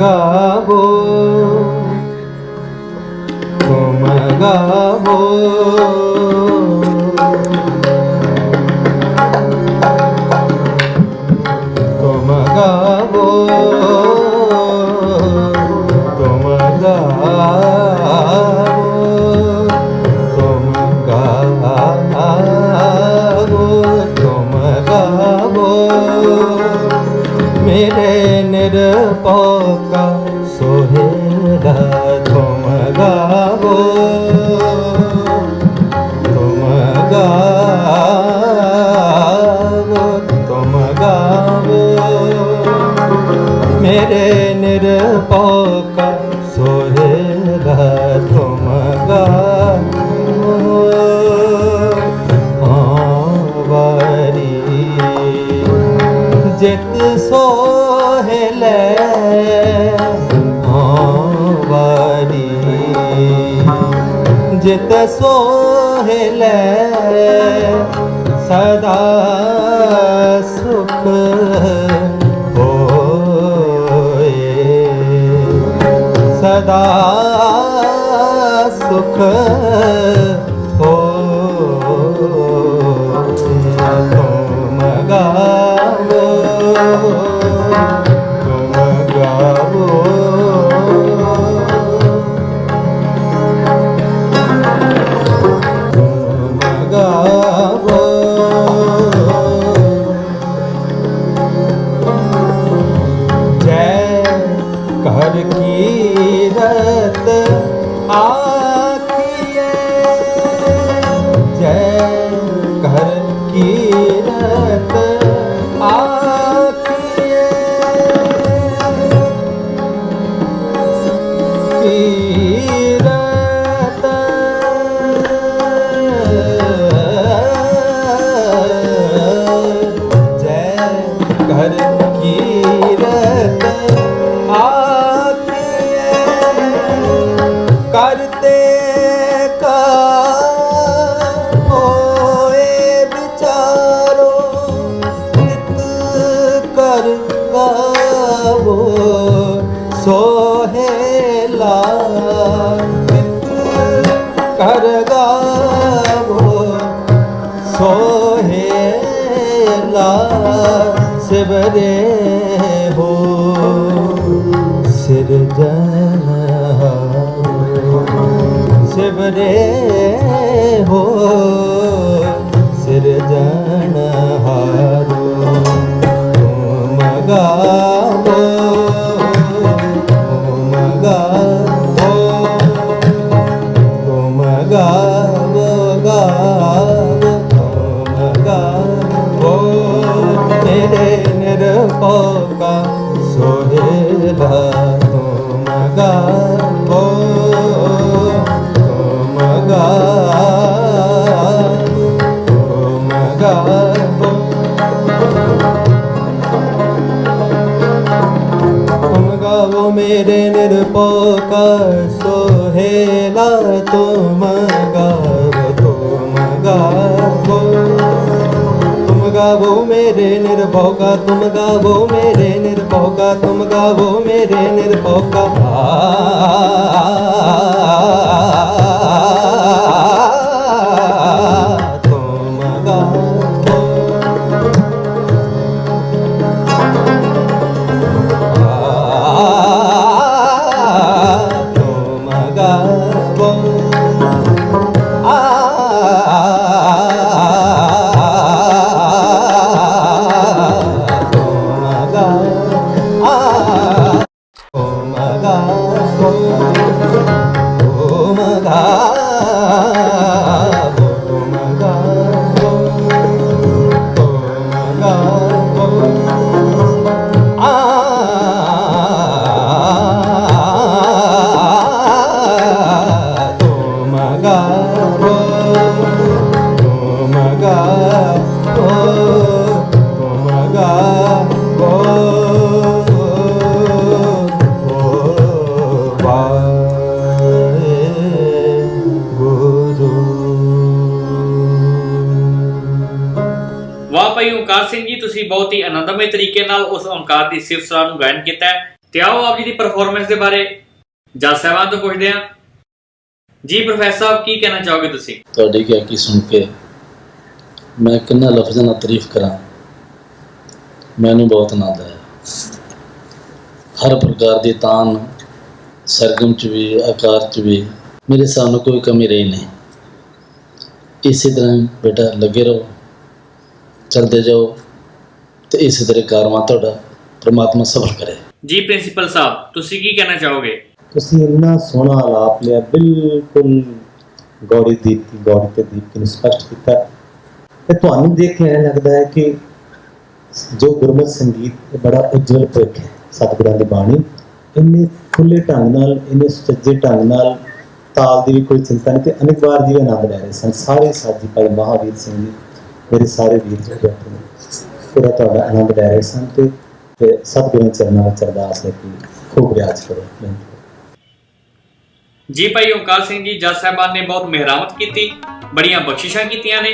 গাবো। তোমা গাবো। নির্পক সোহেলা তোমাগা বারি যেত সোহেলে বারি যেত সোহেলে সদা सदा सुख हो। 아. ਗਾਵੋ ਸੋਹੇਲਾ ਨਿਤ ਕਰ ਗਾਵੋ ਸੋਹੇਲਾ ਸਿਵਰੇ ਹੋ ਸਿਰਜਨਹਾਰੋ ਸਿਵਰੇ পোকা সোহেলা তোম গাব তোম তোম গাব তোম গাব মেরে নির্পকা সোহেলা তোম গাব তোম গাব गावो तुम गावो तुम गावो मेरे निर्भव का तुम गावो मेरे निर्भव का तुम गावो मेरे निर्भव থাকায় ਵਾਹ ਸਿੰਘ ਜੀ, ਤੁਸੀਂ ਬਹੁਤ ਹੀ ਆਨੰਦਮਈ ਤਰੀਕੇ ਨਾਲ ਉਸ ਓਂਕਾਰ ਦੀ ਸਿਫਤ ਸਲਾਹ ਨੂੰ ਗਾਇਨ ਕੀਤਾ ਹੈ ਤੇ ਆਓ ਆਪ ਜੀ ਦੀ ਪਰਫਾਰਮੈਂਸ ਦੇ ਬਾਰੇ ਜੱਜ ਸਾਹਿਬਾਨ ਤੋਂ ਪੁੱਛਦੇ ਹਾਂ। ਜੀ ਪ੍ਰੋਫੈਸਰ ਸਾਹਿਬ, ਕੀ ਕਹਿਣਾ ਚਾਹੋਗੇ ਤੁਸੀਂ? ਤੁਹਾਡੀ ਗਾਇਕੀ ਸੁਣ ਕੇ ਮੈਂ ਕਿੰਨਾ ਲਫ਼ਜ਼ਾਂ ਨਾਲ ਤਾਰੀਫ ਕਰਾਂ, ਮੈਨੂੰ ਬਹੁਤ ਆਨੰਦ ਆਇਆ। ਹਰ ਪ੍ਰਕਾਰ ਦੀ ਤਾਨ, ਸਰਗਮ ਚ ਵੀ, ਆਕਾਰ ਚ ਵੀ, ਮੇਰੇ ਸਾਹਮਣੇ ਕੋਈ ਕਮੀ ਰਹੀ ਨਹੀਂ। ਇਸੇ ਤਰ੍ਹਾਂ ਬੇਟਾ, ਲੱਗੇ ਰਹੋ। ਚਲਦੇ ਜਾਓ ਤੇ ਇਸੇ ਤਰ੍ਹਾਂ ਕਾਰਵਾਂ ਤੁਹਾਡਾ ਪ੍ਰਮਾਤਮਾ ਸਫਲ ਕਰੇ। ਜੀ ਪ੍ਰਿੰਸੀਪਲ ਸਾਹਿਬ ਤੁਸੀਂ ਕੀ ਕਹਿਣਾ ਚਾਹੋਗੇ? ਤੁਸੀਂ ਇੰਨਾ ਸੋਹਣਾ ਆਲਾਪ ਲਿਆ ਬਿਲਕੁਲ ਗੌਰੀ ਦੀਪਤੀ ਗੌਰੀ ਤੇ ਦੀਪਤੀ ਨੂੰ ਸਪਸ਼ਟ ਕੀਤਾ। ਤੇ ਤੁਹਾਨੂੰ ਦੇਖ ਕੇ ਐਂ ਲੱਗਦਾ ਹੈ ਕਿ ਜੋ ਗੁਰਮਤ ਸੰਗੀਤ ਇਹ ਬੜਾ ਉਜਵਲ ਭਵਿੱਖ ਹੈ ਸਤਿਗੁਰਾਂ ਦੀ ਬਾਣੀ। ਇੰਨੇ ਖੁੱਲੇ ਢੰਗ ਨਾਲ ਇੰਨੇ ਸੁਚੱਜੇ ਢੰਗ ਨਾਲ ਤਾਲ ਦੀ ਵੀ ਕੋਈ ਚਿੰਤਾ ਨਹੀਂ ਤੇ ਅਨਿਕਵਾਰ ਜੀ ਵੀ ਆਨੰਦ ਲੈ ਰਹੇ ਸਨ। ਸਾਰੇ ਸਾਜੀ ਭਾਈ ਮਹਾਵੀਰ ਸਿੰਘ ਜੀ ਮੇਰੇ ਸਾਰੇ ਵੀਰ ਜਿਹੜੇ ਬੈਠੇ ਨੇ ਪੂਰਾ ਤੁਹਾਡਾ ਆਨੰਦ ਲੈ ਰਹੇ ਸਨ ਤੇ ਤੇ ਸਤਿਗੁਰਾਂ ਦੇ ਚਰਨਾਂ ਵਿੱਚ ਅਰਦਾਸ ਹੈ ਕਿ ਖੂਬ ਰਿਆਜ਼ ਕਰੋ। ਜੀ ਭਾਈ ਓਂਕਾਰ ਸਿੰਘ ਜੀ, ਜੱਜ ਸਾਹਿਬਾਨ ਨੇ ਬਹੁਤ ਮਿਹਰਮਤ ਕੀਤੀ, ਬੜੀਆਂ ਬਖਸ਼ਿਸ਼ਾਂ ਕੀਤੀਆਂ ਨੇ।